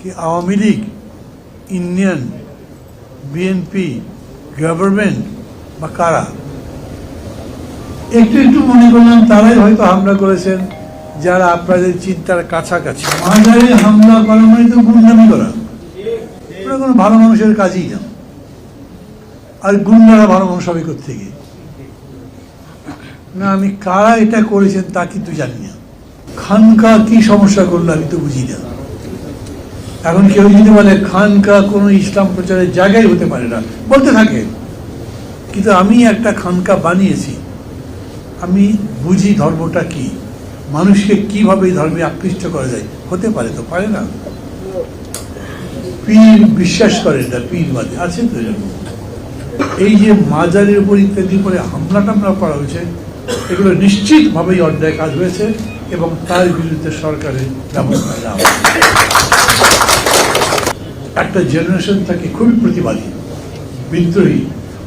কি Awami League Indian BNP government বা কারা? একটু একটু মনে করলাম, তারাই হয়তো হামলা করেছেন, যারা আপনাদের চিন্তার কাছাকাছি। মাঝারে হামলা করা মানে তো গুন্ডামি করা। কোনো ভালো মানুষের কাজই না। আর গুন্ডারা ভালো মানুষ হবে থেকে না, আমি কারা এটা করেছেন তা কিন্তু জানি না। খানকা কি সমস্যা করল আমি তো বুঝি না। এখন কেউ যদি বলে খানকা কোনো ইসলাম প্রচারের জায়গায় হতে পারে না, বলতে থাকে। কিন্তু আমি একটা খানকা বানিয়েছি। আমি বুঝি ধর্মটা কি। মানুষকে কীভাবে ধর্মে আকৃষ্ট করা যায়? হতে পারে তো, পারে না। পীর বিশ্বাস করেন না পীর বাদে আছে তো এরকম। এই যে মাজারের উপর ইত্যাদি করে হামলা টামলা করা হয়েছে, এগুলো নিশ্চিতভাবেই অন্যায় কাজ হয়েছে এবং তার বিরুদ্ধে সরকারের ব্যবস্থা নেওয়া। একটা জেনারেশন থাকে খুবই প্রতিবাদী, বিদ্রোহী।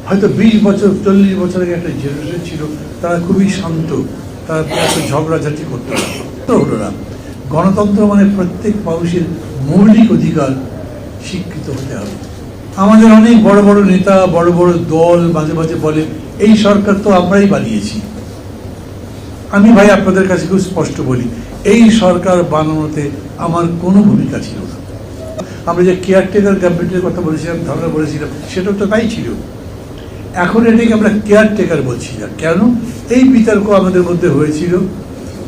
হয়তো বিশ বছর, চল্লিশ বছর আগে একটা জেনারেশন ছিল, তারা খুবই শান্ত, তারা এত ঝগড়াঝাটি করতে হলো না গণতন্ত্র মানে প্রত্যেক মানুষের মৌলিক অধিকার স্বীকৃত হতে হবে। আমাদের অনেক বড় বড় নেতা, বড় বড় দল মাঝে মাঝে বলে, এই সরকার তো আমরাই বানিয়েছি। আমি ভাই আপনাদের কাছে খুব স্পষ্ট বলি, এই সরকার বানানোতে আমার কোনো ভূমিকা ছিল না। আমরা যে কেয়ারটেকার গভর্নমেন্টের কথা বলেছিলাম, ধারণা বলেছিলাম, সেটা তো তাই ছিল। এখন এটাকে আমরা কেয়ারটেকার বলছি না। কেন? এই বিতর্ক আমাদের মধ্যে হয়েছিল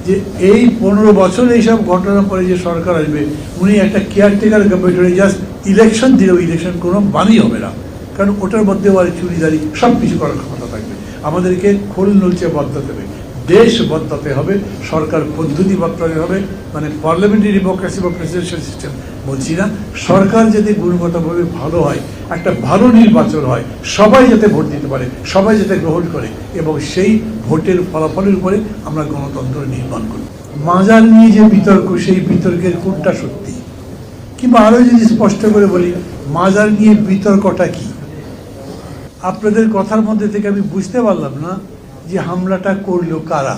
যে এই পনেরো বছর এইসব ঘটনার পরে যে সরকার আসবে, উনি একটা কেয়ারটেকার গভর্নমেন্ট জাস্ট ইলেকশন দিলেও ইলেকশন কোনো বানই হবে না। কারণ ওটার মধ্যে আর চুরিদারি সব কিছু করার ক্ষমতা থাকবে। আমাদেরকে খোল নলচে বদলাতে হবে। দেশ বদলাতে হবে, সরকার পদ্ধতি বদলাতে হবে মানে পার্লামেন্টারি ডেমোক্রেসি বা প্রেসিডেন্সিয়াল সিস্টেম বলছি না, সরকার যাতে গুণগতভাবে ভালো হয়, একটা ভালো নির্বাচন হয়, সবাই যাতে ভোট দিতে পারে, সবাই যাতে গ্রহণ করে, এবং সেই ভোটের ফলাফলের উপরে আমরা গণতন্ত্র নির্মাণ করি মাজার নিয়ে যে বিতর্ক, সেই বিতর্কের কোনটা সত্যি? কিংবা আরও যদি স্পষ্ট করে বলি, মাজার নিয়ে বিতর্কটা কি? আপনাদের কথার মধ্যে থেকে আমি বুঝতে পারলাম না। যে হামলাটা করল কারা?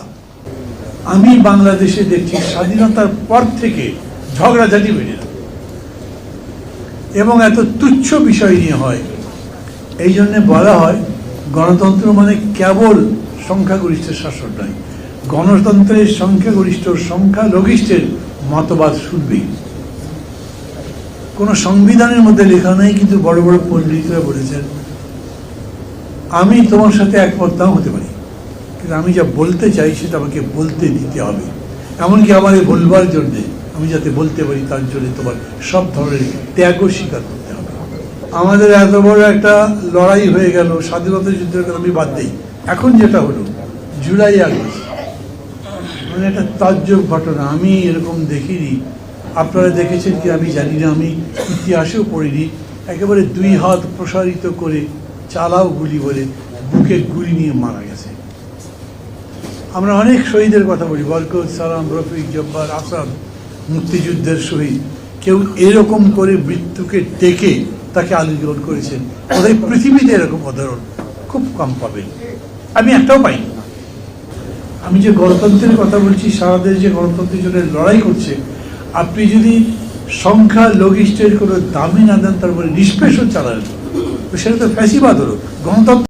আমি বাংলাদেশে দেখছি স্বাধীনতার পর থেকে ঝগড়াঝাটি বেড়ে না এবং এত তুচ্ছ বিষয় নিয়ে হয়। এই জন্য বলা হয়, গণতন্ত্র মানে কেবল সংখ্যাগরিষ্ঠের শাসন নয়, গণতন্ত্রের সংখ্যাগরিষ্ঠ সংখ্যালঘিষ্ঠের মতবাদ শুনবেই কোনো সংবিধানের মধ্যে লেখা নেই, কিন্তু বড় বড় পণ্ডিতরা বলেছেন, আমি তোমার সাথে একমত নাও হতে পারি। আমি যা বলতে চাই সেটা আমাকে বলতে দিতে হবে। এমনকি আমার এই বলবার জন্যে আমি যাতে বলতে পারি তার জন্য তোমার সব ধরনের ত্যাগও স্বীকার করতে হবে। আমাদের এত বড় একটা লড়াই হয়ে গেল, স্বাধীনতা যুদ্ধের কথা আমি বাদ দিই। এখন যেটা হলো, জুলাই আগস্ট মানে একটা তাজ্জব ঘটনা। আমি এরকম দেখিনি। আপনারা দেখেছেন কি আমি জানি না, আমি ইতিহাসেও পড়িনি। একেবারে দুই হাত প্রসারিত করে চালাও গুলি বলে বুকে গুলি নিয়ে মারা গেছে। আমরা অনেক শহীদের কথা বলি। বরকত, সালাম, রফিক, জব্বার, আসাদ, মুক্তিযুদ্ধের শহীদ। কেউ এরকম করে মৃত্যুকে ডেকে তাকে আলিঙ্গন করেছেন। ওদের পৃথিবীতে এরকম উদাহরণ খুব কম পাবেন। আমি একটাও পাইনি। আমি যে গণতন্ত্রের কথা বলছি, সারা দেশ যে গণতন্ত্রের জন্য লড়াই করছে, আপনি যদি সংখ্যা লঘিষ্ঠের কোনো দামি না দেন, তার তারপরে নিষ্পেষণ চালান তো সেটা তো ফ্যাসিবাদ হলো। গণতন্ত্র